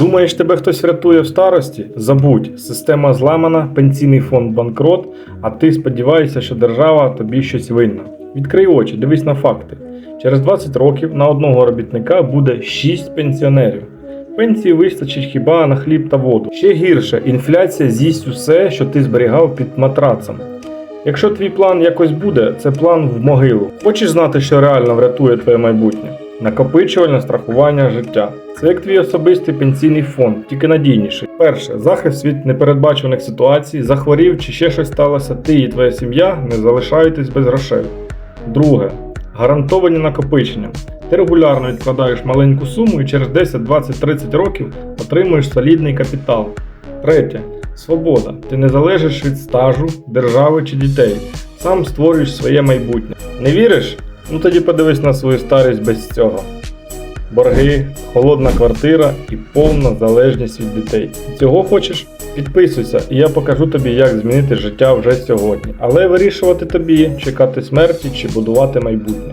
Думаєш, тебе хтось врятує в старості? Забудь, система зламана, пенсійний фонд банкрот, а ти сподіваєшся, що держава тобі щось винна. Відкрий очі, дивись на факти. Через 20 років на одного робітника буде 6 пенсіонерів. Пенсії вистачить хіба на хліб та воду. Ще гірше, інфляція з'їсть усе, що ти зберігав під матрацем. Якщо твій план якось буде, це план в могилу. Хочеш знати, що реально врятує твоє майбутнє? Накопичувальне страхування життя. Це як твій особистий пенсійний фонд, тільки надійніший. Перше, захист від непередбачених ситуацій, захворів чи ще щось сталося, ти і твоя сім'я не залишаєтесь без грошей. Друге, гарантовані накопичення. Ти регулярно відкладаєш маленьку суму і через 10, 20, 30 років отримуєш солідний капітал. Третє. Свобода. Ти не залежиш від стажу, держави чи дітей. Сам створюєш своє майбутнє. Не віриш? Ну тоді подивись на свою старість без цього. Борги, холодна квартира і повна залежність від дітей. Цього хочеш? Підписуйся, і я покажу тобі, як змінити життя вже сьогодні. Але вирішувати тобі, чекати смерті чи будувати майбутнє.